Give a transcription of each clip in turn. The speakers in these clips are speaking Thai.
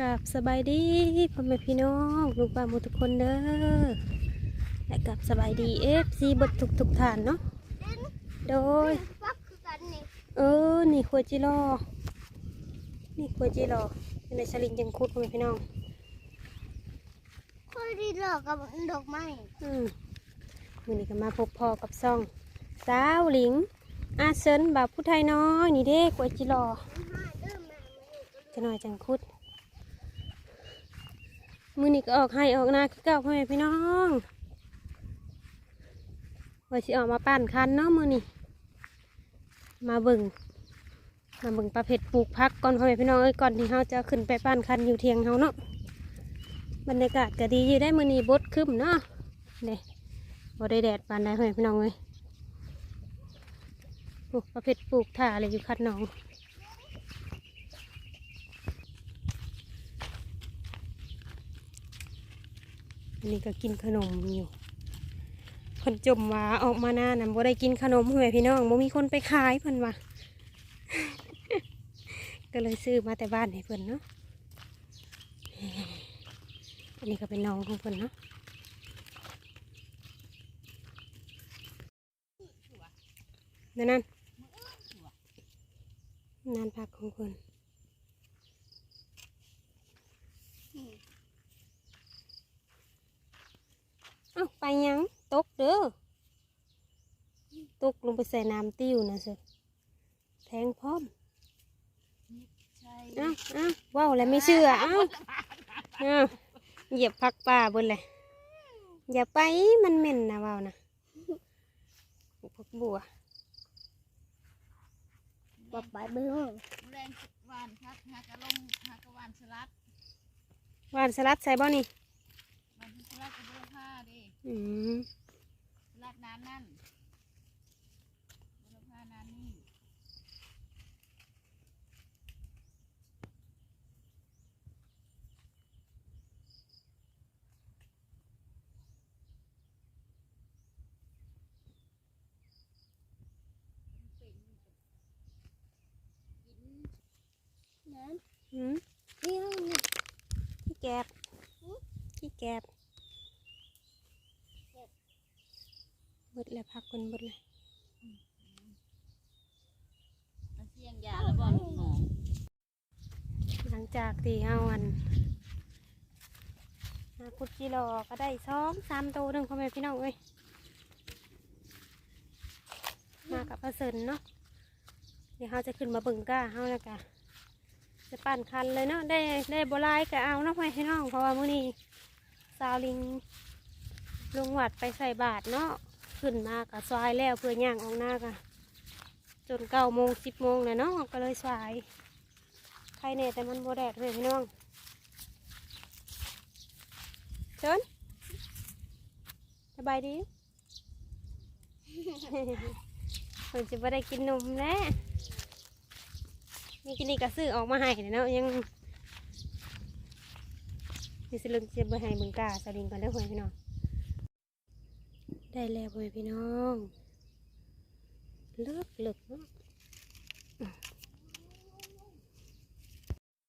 กับสบายดีพ่อแม่พี่น้องลูกป้าหมูทุกคนเด้อและกับสบายดีเอฟซีบดทุกทุกๆฐานเนาะโดยปักคือกันนี่เออนี่ครัวจิรอนี่ครัวจิรอในสลิงจังคุดพ่อแม่พี่น้องคนที่หลอกกับดอกไม้อืมวันนี้ก็มาพบพ่อกับซ่องสาวหลิง อาเซินบ่าวผู้ไทยน้อยนี่เด้ครัวจิรอห้าเด้อแม่มานี่ก็จะหน่อยจังคุด มือนี่ก็ออกให้ออกหน้าคือเก่าพ่อแม่พี่น้องว่าสิออกมาปั่นคันเนาะมือนี่มาเบิ่งมาเบิ่งปลาเผ็ดปลูกพักก่อนพ่อแม่พี่น้องเอ้ยก่อนที่เราจะขึ้นไปปั่นคันอยู่เทียงเฮาเนาะบรรยากาศก็ดีอยู่ได้มือนี่บดขึ้นเนาะเด้บ่ได้แดดปานใดพ่อแม่พี่น้องเอ้ยปลูกปลาเผ็ดปลูกถ่าอะไรอยู่คัดหนอง นนี้ก็กินขนมอยู่คนจมว่าออกมาหน้านะบ่ได้กินขนมเพื่อพี่น้องบ่มีคนไปขายเพิ่นว่าก็เลยซื้อมาแต่บ้านให้เพิ่นเนาะอันนี้ก็เป็นน้องของเพิ่นเนาะนั่นนั่นนั่นพักของเพิ่น เอ้าไปยังตกเด้อตกลงไปใส่น้ำติ้วนะสิแทงพร้อมใช่เอ้าเอ้าว้าวแล้วไม่เชื่อเอ้าเอ้าเหยียบพักป่าบนเลยอย่าไปมันเหม็นนะว้าวนะพักบัวปักไปเบื้องแรงหวานครับหากระลงหากระหวานสลัดหวานสลัดใส่บ่นี่ หวานสลัดกระเบื้องผ้าดิ อืมสลัดน้ำนั่นเบื้องผ้าน้ำนี่นั้นอืมนี่ห้องนี่ขี้แกบขี้แกบ เบิดแล้วพักคนเบิดเลยมันเสี่ยงยาแล้วบ่ลูกหนองหลังจากที่เอาอันหาพุดจิโลก็ได้สองสามตัวหนึ่งพ่อแม่พี่น้องเอ้ยมากับปลาเสินเนาะเดี๋ยวเราจะขึ้นมาเบิ่งก้าเฮาแล้วกะจะปั่นคันเลยเนาะได้ได้บหลายก็เอาเนาะพ่อแม่พี่น้องเพราะว่ามื้อนี้สาวลิงลงวัดไปใส่บาตรเนาะ ขึ้นมากับซอยแล้วเพื่อย่างออกหน้ากะจนเก้าโมงสิบโมงเลยเนาะก็เลยสายใครเนี่ยแต่มันโบแดดเลยพี่น้องเชิญสบายดีผมจะไม่ได้กินนมแล้วนี่กินนี่กระซื้อออกมาให้เนาะยังนี่สลึงจะไปให้มึงกาสลิงก่อนได้อเพื่อนพี่น้อง ได้แล้วเพื่อนพี่น้องเลิกเลิกเนาะ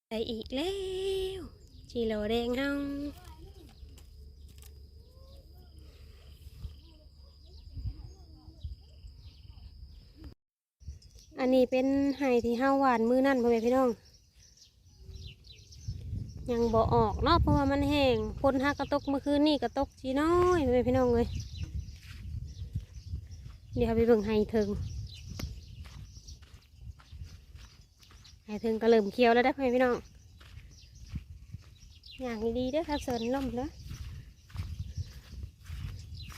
ได้อีกแล้วจีโรแดงเฮาอันนี้เป็นไห่ที่เฮาหวานมือนั่นพ่อแม่พี่น้อง ยังบ่ออกเนาะเพราะว่ามันแห้งฝนหากระตกเมื่อคืนนี่กระตกจีน้อยพ่อแม่พี่น้องเลย เดี๋ยวไปเบิ่งไห่เถิงไห่เถิงก็เริ่มเคี้ยวแล้วได้อพ่อแม่พี่น้อง อย่างดีเด้อครับเสริญล่มเด้อ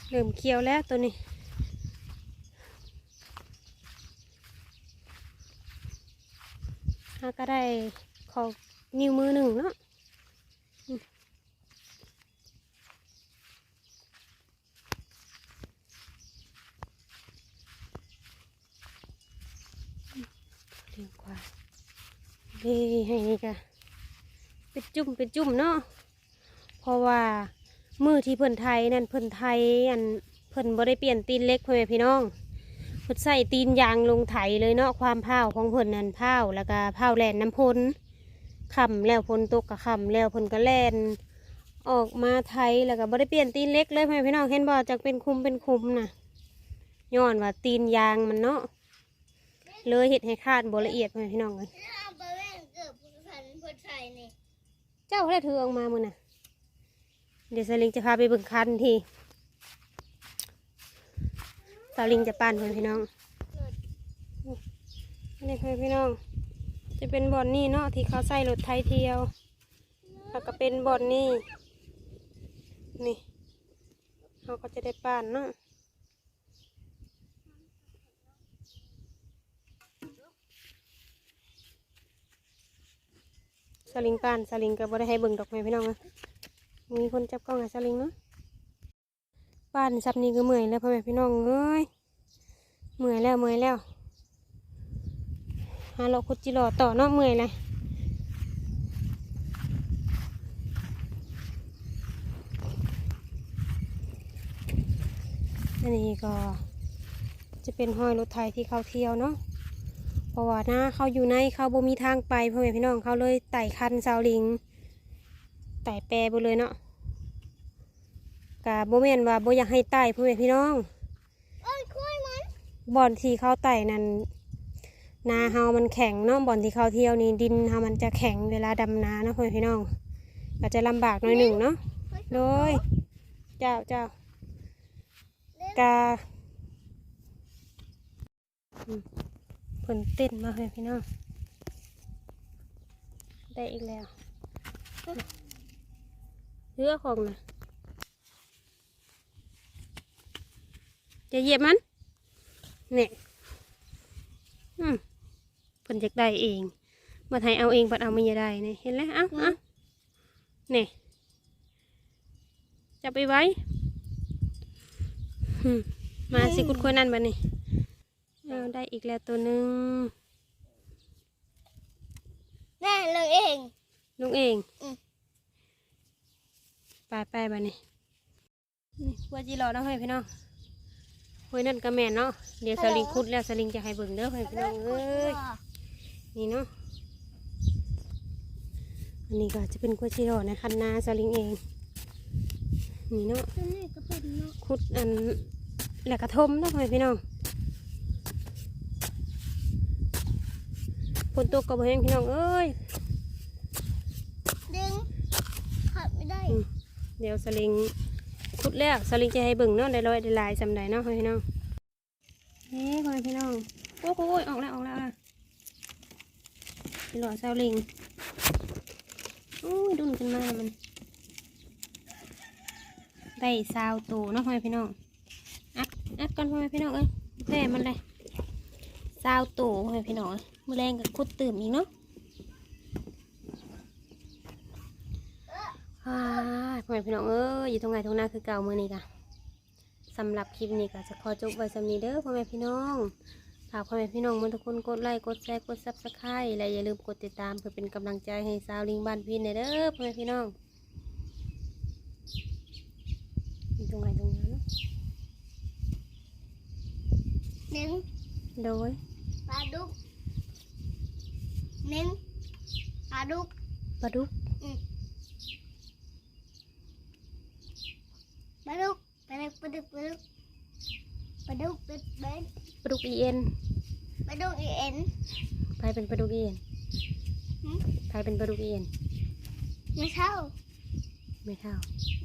เริ่มเคี้ยวแล้วตัวนี้ถ้าก็ได้ขอนิ้วมือหนึ่งเนาะ เรียงกว่าเด้ให้นี่กะเป็นจุ่มเป็นจุ่มเนาะเพราะว่ามือที่เพิ่นไทยนั่นเพิ่นไทยอันเพิ่นบ่ได้เปลี่ยนตีนเล็กพ่อแม่พี่น้องเพิ่นใส่ตีนยางลงไถเลยเนาะความพร้าของเพิ่นนั่นพร้าแล้วก็พร้าแลนน้ำพลคำแล้วพนตกกับคำแล้วพนก็แล่นออกมาไทยแล้วก็บ่ได้เปลี่ยนตีนเล็กเลยพ่อแม่พี่น้องเห็นบ่จากเป็นคุมเป็นคุมน่ะย้อนว่าตีนยางมันเนาะ เลยเห็ดให้ขาดบ่ละเอียดพ่อแม่พี่น้องเลยเอาไปแว่งเกือบพันพดใส่นี่เจ้าได้ถือออกมามือน่ะ เดี๋ยวสลิงจะพาไปเบิ่งคันทีสลิงจะปั่นเพื่อนพี่น้องนี่เพื่อนพี่น้อง จะเป็นบ่อนนี่เนาะที่เขาใส่รถไทยเที่ยวแล้วก็เป็นบ่อนนี่นี่เขาก็จะได้ปั่นเนาะ สลิงปั่นสลิงก็บ่ได้ให้เบิ่งดอกไม้พี่น้องนะมีคนจับกล้องให้สลิงเนาะปั่นซับนี้ก็เมื่อยแล้วพ่อแม่พี่น้องเอ้ยเมื่อยแล้วเมื่อยแล้วหาเราคุดจิรอต่อเนาะเมื่อยเลยอันนี้ก็จะเป็นห้อยรถไทยที่เขาเที่ยวเนาะ เพราะว่าหน้าเขาอยู่ในเขาบ่มีทางไปพ่อแม่พี่น้องเขาเลยไต่คันซาวลิงไต่แปรไปเลยเนาะกะบ่แม่นว่าบ่อยากให้ไต่พ่อแม่พี่น้องเอ้ยคุยมันบ่อนที่เขาไต่นั่นนาเฮามันแข็งเนาะบ่อนที่เขาเที่ยวนี่ดินเฮามันจะแข็งเวลาดำนาเนาะพ่อแม่พี่น้องก็จะลำบากหน่อยหนึ่งเนาะโดยเจ้าเจ้ากาอืม เพิ่นเต้นมาเลยพี่น้อง ได้อีกแล้วเลือกของนะจะเหยียบมันเนี่ยอืมเพิ่นอยากได้เองมาไทยเอาเองปัดเอาไม่ได้เนี่ยเห็นแล้วเอ้าเอ้าเนี่ยจะไปไว้อืมมาสิกุดคุยนั่นบัดนี้ เอาได้อีกแล้วตัวหนึ่งแน่เลยเองลุงเองอืมไปไปบัดนี้นี่วัวจีรอเนาะเฮ้ยพี่น้องเฮ้ยนั่นก็แม่นเนาะเดี๋ยวสลิงคุดแล้วสลิงจะให้เบิ่งเด้อเฮ้ยพี่น้องเอ้ยนี่เนาะอันนี้ก็จะเป็นกล้วยชีโร่ในคันนาสลิงเองนี่เนาะตัวนี้ก็เป็นเนาะขุดอันแหลกกระทมเนาะพ่อแม่พี่น้อง ฝนตกก็บ่แห้งพี่น้องเอ้ยดึงขัดไม่ได้อืมเดี๋ยวสลิงขุดแล้วสลิงจะให้เบิ่งเนาะได้ร้อยได้หลายสำใดเนาะพ่อแม่พี่น้องเฮ้พ่อแม่พี่น้องโอ้โหออกแล้วออกแล้วอะพี่หล่อสลิงโอ้ยดุนขึ้นมามัน ได้ซาวตูเนาะพ่อแม่พี่น้องอัดอัดก่อนพ่อแม่พี่น้องเอ้ยแพ้มันเลยซาวตูพ่อแม่พี่น้องเอ้ย มือแรงกับคุดตื่มอีกเนาะอ่าพ่อแม่พี่น้องเอ้ยอยู่ตรงไหนตรงหน้าคือเก่ามือนี้กะสำหรับคลิปนี้ก็จะขอจบไว้สำนี้เด้อพ่อแม่พี่น้องฝากพ่อแม่พี่น้องมันทุกคนกดไลค์กดแชร์กดซับสไครต์และอย่าลืมกดติดตามเพื่อเป็นกำลังใจให้สาวลิงบ้านพี่ในเด้อพ่อแม่พี่น้องอยู่ตรงไหนตรงนั้นเนาะหนึ่งโดยปลาดุก หนึ่งปลาดุกปลาดุกปลาดุกปลาดุกปลาดุกปลาดุกปลาดุกเป็นเป็นปลาดุกอีเอ็นปลาดุกอีเอ็นใครเป็นปลาดุกอีเอ็นหืมใครเป็นปลาดุกอีเอ็นไม่เข้าไม่เท่าไม่เข้า